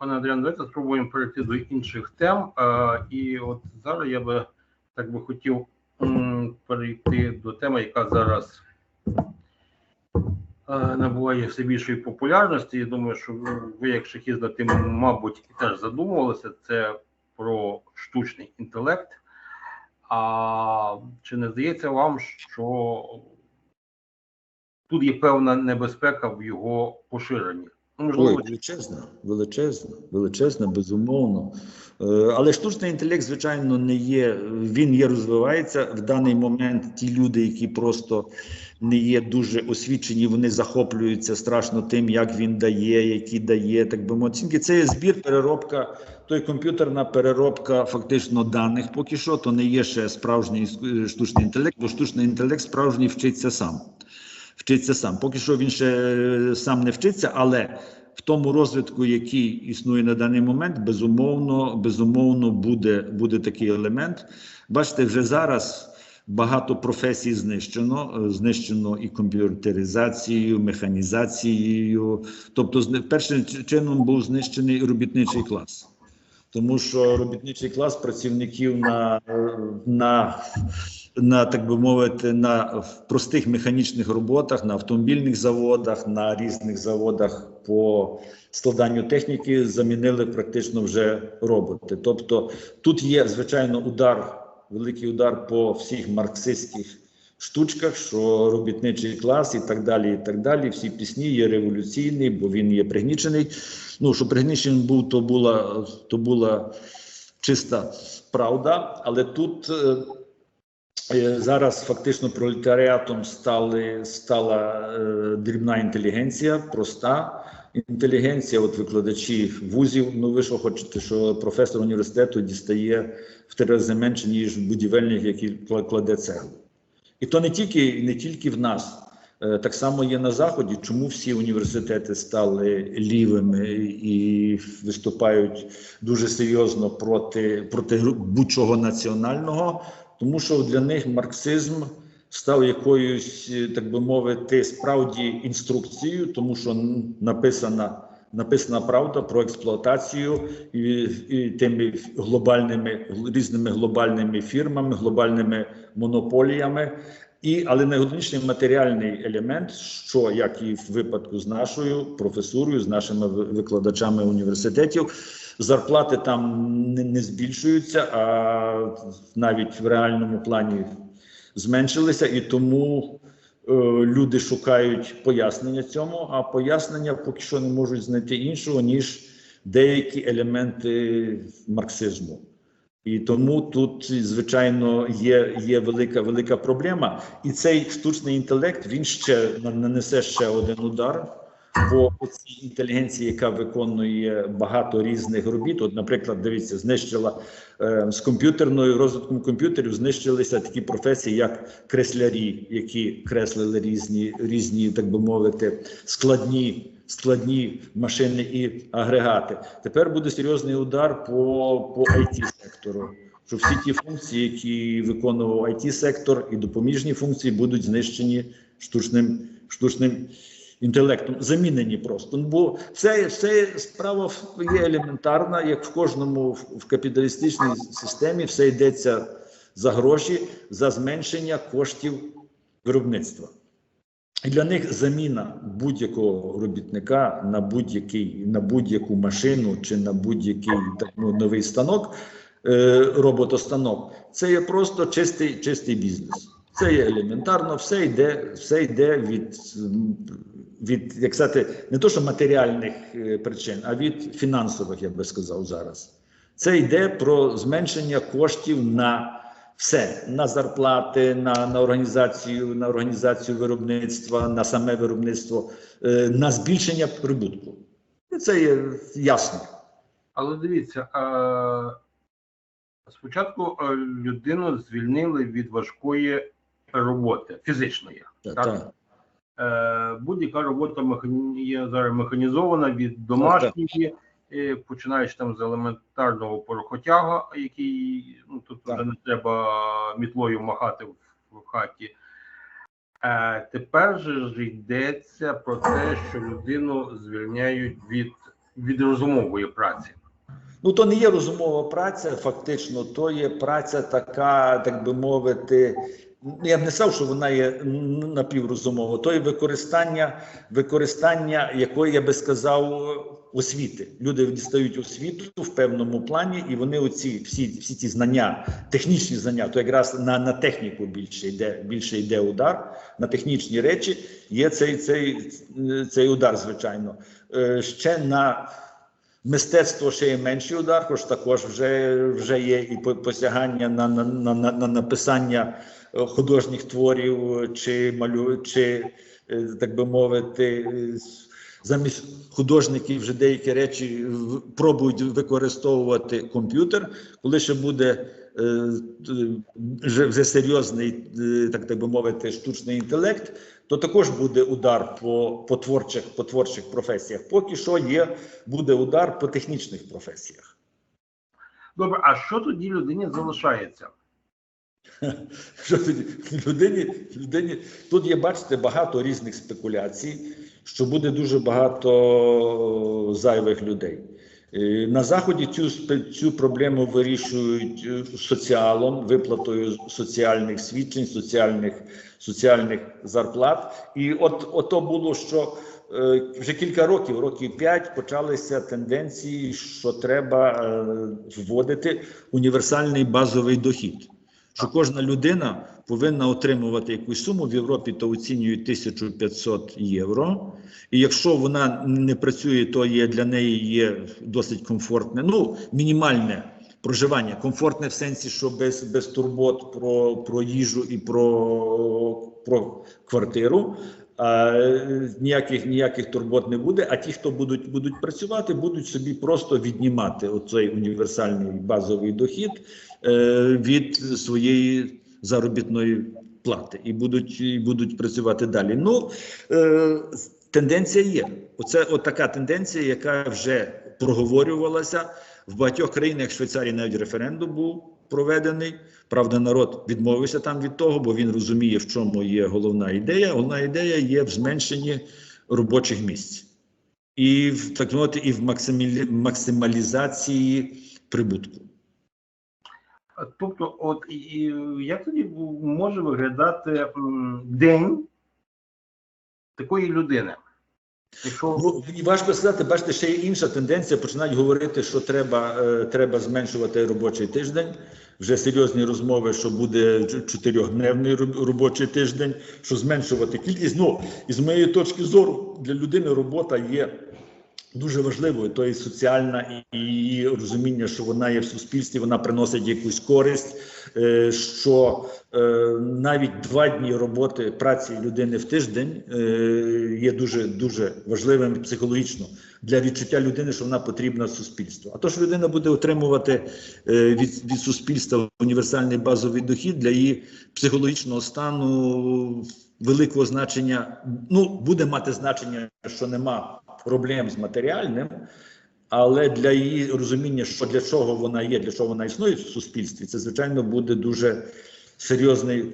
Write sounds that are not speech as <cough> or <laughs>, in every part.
Пане Андріан, давайте спробуємо перейти до інших тем. Е, І от зараз я би так би хотів перейти до теми, яка зараз е, набуває все більшої популярності. Я думаю, що ви, як шахіст, над тим, мабуть, і теж задумувалися. Це про штучний інтелект. А чи не здається вам, що тут є певна небезпека в його поширенні? Ну, Ой, величезна, величезна, величезна, безумовно. Е, Але штучний інтелект, звичайно, не є. Він є розвивається в даний момент. Ті люди, які просто не є дуже освічені, вони захоплюються страшно тим, як він дає, які дає, так би оцінки. Це є збір, переробка, той комп'ютерна переробка фактично даних. Поки що то не є ще справжній е, штучний інтелект, бо штучний інтелект справжній вчиться сам. Вчиться сам. Поки що він ще е, сам не вчиться, але в тому розвитку, який існує на даний момент, безумовно, безумовно буде, буде такий елемент. Бачите, вже зараз багато професій знищено. Знищено і комп'ютеризацією, механізацією. Тобто, першим чином був знищений робітничий клас. Тому що робітничий клас працівників на, на, на так би мовити, на простих механічних роботах, на автомобільних заводах, на різних заводах по складанню техніки замінили практично вже роботи. Тобто тут є звичайно удар, великий удар по всіх марксистських штучках, що робітничий клас і так далі. І так далі. Всі пісні є революційний, бо він є пригнічений. Ну що пригнічений був, то була то була чиста правда, але тут. Е, Зараз фактично пролетаріатом стали, стала е, дрібна інтелігенція, проста інтелігенція. От викладачі вузів. Ну ви що хочете, що професор університету дістає в три рази менше, ніж будівельник, який кладе цеглу. І то не тільки, не тільки в нас. Е, Так само є на заході. Чому всі університети стали лівими і виступають дуже серйозно проти, проти будь-чого національного? Тому що для них марксизм став якоюсь, е, так би мовити, справді інструкцією, тому що написана. Написана правда про експлуатацію і, і тими глобальними різними глобальними фірмами, глобальними монополіями. І, але найголовніший матеріальний елемент, що як і в випадку з нашою професурою, з нашими викладачами університетів, зарплати там не, не збільшуються, а навіть в реальному плані зменшилися, і тому е, люди шукають пояснення цьому, а пояснення поки що не можуть знайти іншого, ніж деякі елементи марксизму. І тому тут, звичайно, є, є велика велика проблема. І цей штучний інтелект він ще нанесе ще один удар по цій інтелігенції, яка виконує багато різних робіт. От, наприклад, дивіться, знищила е, з комп'ютерною розвитком комп'ютерів знищилися такі професії, як креслярі, які креслили різні, різні, так би мовити, складні. Складні машини і агрегати. Тепер буде серйозний удар по, по it сектору. Що всі ті функції, які виконував it сектор і допоміжні функції, будуть знищені штучним штучним інтелектом, замінені просто. Ну, Бо це, це справа є елементарна, як в кожному в, капіталістичній системі, все йдеться за гроші, за зменшення коштів виробництва. І для них заміна будь-якого робітника на будь-який на будь-яку машину чи на будь-який ну, новий станок, е, роботостанок, це є просто чистий, чистий бізнес. Це є елементарно, все йде, все йде від, від як сказати, не то що матеріальних е, причин, а від фінансових, я би сказав зараз. Це йде про зменшення коштів на все на зарплати, на, на організацію, на організацію виробництва, на саме виробництво, е, на збільшення прибутку. Це є ясно. Але дивіться, а, спочатку людину звільнили від важкої роботи, фізичної. Так, Так. так. Е, будь-яка робота є зараз механізована від домашньої, е, починаючи там з елементарного порохотяга, який ну тут Так. вже не треба мітлою махати в, хаті. Е, тепер же ж йдеться про те, що людину звільняють від від розумової праці. Ну, то не є розумова праця, фактично, то є праця така, так би мовити. Я б не сказав, що вона є напіврозумова, то є використання, використання якої я би сказав освіти. Люди дістають освіту в певному плані, і вони оці всі, всі ці знання, технічні знання, то якраз на, на техніку більше йде, більше йде удар, на технічні речі є цей, цей, цей удар, звичайно. Е, Ще на Мистецтво ще є менший удар, хоч також вже, вже є і посягання на, на, на, на, на написання е, художніх творів чи малю, чи е, так би мовити, замість художників вже деякі речі пробують використовувати комп'ютер, коли ще буде е, вже, серйозний, так би мовити, штучний інтелект, то також буде удар по, по, творчих, по творчих професіях. Поки що є, буде удар по технічних професіях. Добре, а що тоді людині залишається? <laughs> Що тоді людині, людині тут є, бачите, багато різних спекуляцій, що буде дуже багато зайвих людей. Е, На заході цю цю проблему вирішують е, соціалом, виплатою соціальних свідчень, соціальних соціальних зарплат. І от ото було, що е, вже кілька років, років п'ять, почалися тенденції, що треба вводити універсальний базовий дохід що кожна людина повинна отримувати якусь суму в Європі, то оцінюють 1500 євро. І якщо вона не працює, то є для неї є досить комфортне, ну мінімальне проживання. Комфортне в сенсі, що без, без турбот про, про їжу і про, про квартиру. Ніяких ніяких турбот не буде. А ті, хто будуть будуть працювати, будуть собі просто віднімати оцей універсальний базовий дохід е, від своєї заробітної плати і будуть і будуть працювати далі. Ну е, тенденція є. Оце от така тенденція, яка вже проговорювалася в багатьох країнах. Швейцарії навіть референдум був проведений. Правда, народ відмовився там від того, бо він розуміє, в чому є головна ідея. Головна ідея є в зменшенні робочих місць. І в так мовити, і в максималі- максималізації прибутку. Тобто, от і- і як тоді може виглядати день такої людини? Якщо Ну, важко сказати, бачите, ще є інша тенденція. Починають говорити, що треба, е, треба зменшувати робочий тиждень. Вже серйозні розмови, що буде чотирьохдневний робочий тиждень, що зменшувати кількість. Ну, і з моєї точки зору, для людини робота є дуже важливою. То і соціальна, і, розуміння, що вона є в суспільстві, вона приносить якусь користь. е, Що е, навіть два дні роботи праці людини в тиждень е, є дуже дуже важливим психологічно для відчуття людини, що вона потрібна суспільству. А то ж людина буде отримувати від, від суспільства універсальний базовий дохід для її психологічного стану великого значення. Ну буде мати значення, що нема проблем з матеріальним. Але для її розуміння, що для чого вона є, для чого вона існує в суспільстві, це звичайно буде дуже серйозний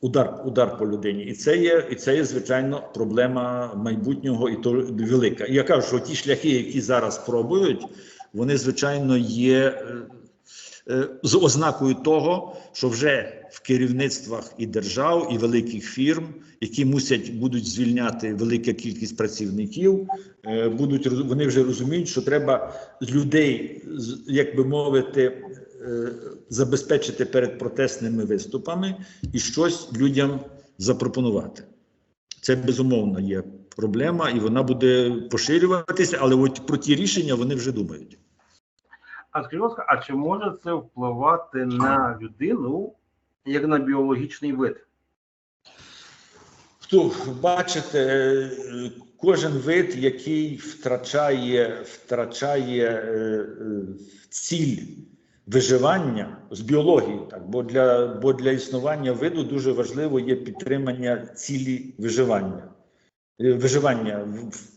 удар, удар по людині. І це є, і це є звичайно проблема майбутнього, і то велика. І я кажу, що ті шляхи, які зараз пробують, вони звичайно є е, з ознакою того, що вже в керівництвах і держав, і великих фірм, які мусять будуть звільняти велика кількість працівників, е, будуть вони вже розуміють, що треба людей, як би мовити, е, забезпечити перед протестними виступами і щось людям запропонувати. Це безумовно є проблема, і вона буде поширюватися, але от про ті рішення вони вже думають. А скажіть, ласка, а чи може це впливати на людину як на біологічний вид? Хто бачите, е, кожен вид, який втрачає, втрачає е, е, ціль виживання з біології, так бо для, бо для існування виду дуже важливо є підтримання цілі виживання. Е, Виживання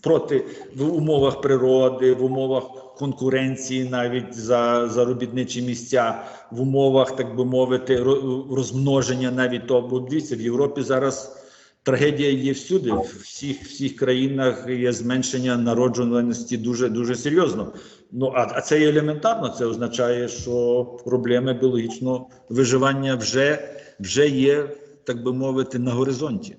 проти в умовах природи, в умовах конкуренції, навіть за заробітничі місця, в умовах, так би мовити, розмноження навіть того. Бо дивіться, в Європі зараз трагедія є всюди. В всіх всіх країнах є зменшення народжуваності дуже дуже серйозно. Ну а, а це є елементарно. Це означає, що проблеми біологічного виживання вже, вже є, так би мовити, на горизонті.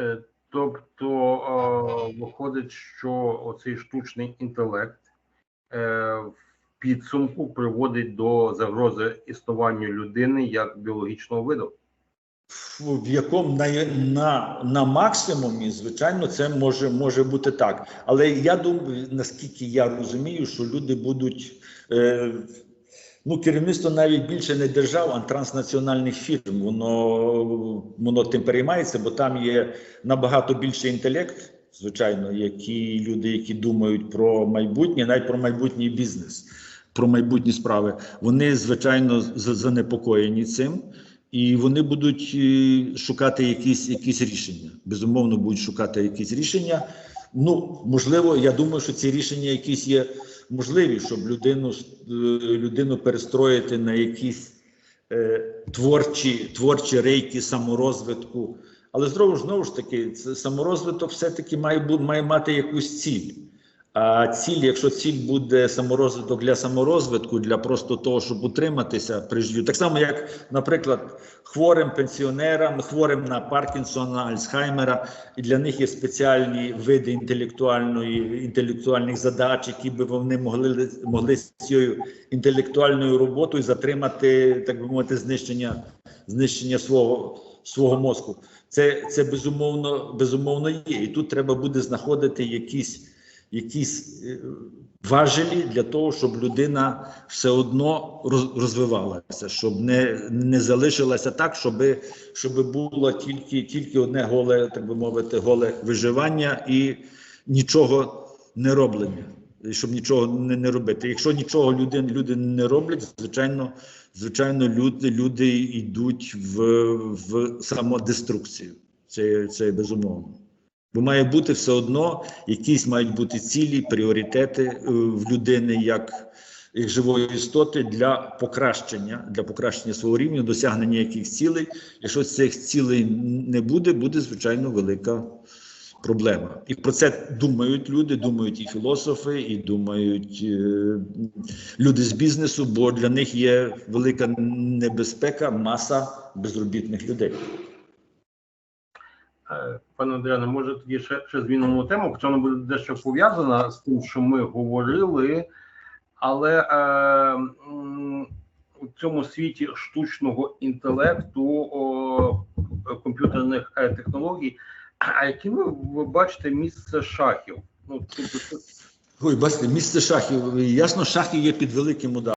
Е, Тобто е, виходить, що оцей штучний інтелект е, в підсумку приводить до загрози існуванню людини як біологічного виду. В якому на, на, на максимумі, звичайно, це може, може бути так. Але я думаю, наскільки я розумію, що люди будуть. Ну, керівництво навіть більше не держав, а транснаціональних фірм. Воно, воно тим переймається, бо там є набагато більший інтелект, звичайно, які люди, які думають про майбутнє, навіть про майбутній бізнес, про майбутні справи. Вони, звичайно, занепокоєні цим. І вони будуть е, шукати якісь, якісь рішення. Безумовно, будуть шукати якісь рішення. Ну, можливо, я думаю, що ці рішення якісь є можливі, щоб людину, е, людину перестроїти на якісь е, творчі, творчі рейки саморозвитку. Але знову ж знову ж таки, саморозвиток все-таки має, має мати якусь ціль. А ціль, якщо ціль буде саморозвиток для саморозвитку, для просто того, щоб утриматися при життю, так само, як, наприклад, хворим пенсіонерам, хворим на Паркінсона, Альцхаймера, і для них є спеціальні види інтелектуальної інтелектуальних задач, які би вони могли могли з цією інтелектуальною роботою затримати, так би мовити, знищення знищення свого свого мозку. Це, це безумовно, безумовно є. І тут треба буде знаходити якісь якісь е, важелі для того, щоб людина все одно роз- розвивалася, щоб не, не залишилася так, щоб, щоб було тільки, тільки одне голе, так би мовити, голе виживання і нічого не роблення. Щоб нічого не, не робити. Якщо нічого люди, люди не роблять, звичайно, звичайно, люди, люди йдуть в, в самодеструкцію. Це, це безумовно. Бо має бути все одно, якісь мають бути цілі, пріоритети е, в людини як, живої істоти для покращення, для покращення свого рівня, досягнення якихось цілей. Якщо цих цілей не буде, буде звичайно велика проблема. І про це думають люди, думають і філософи, і думають е, люди з бізнесу, бо для них є велика небезпека, маса безробітних людей. Е, Пане Андріане, може тоді ще, ще змінимо тему, хоча вона буде дещо пов'язана з тим, що ми говорили, але е, у цьому світі штучного інтелекту, о, комп'ютерних е, технологій, а яким ви, бачите місце шахів? Ну, тобто, Ой, бачите, місце шахів. Ясно, шахи є під великим ударом.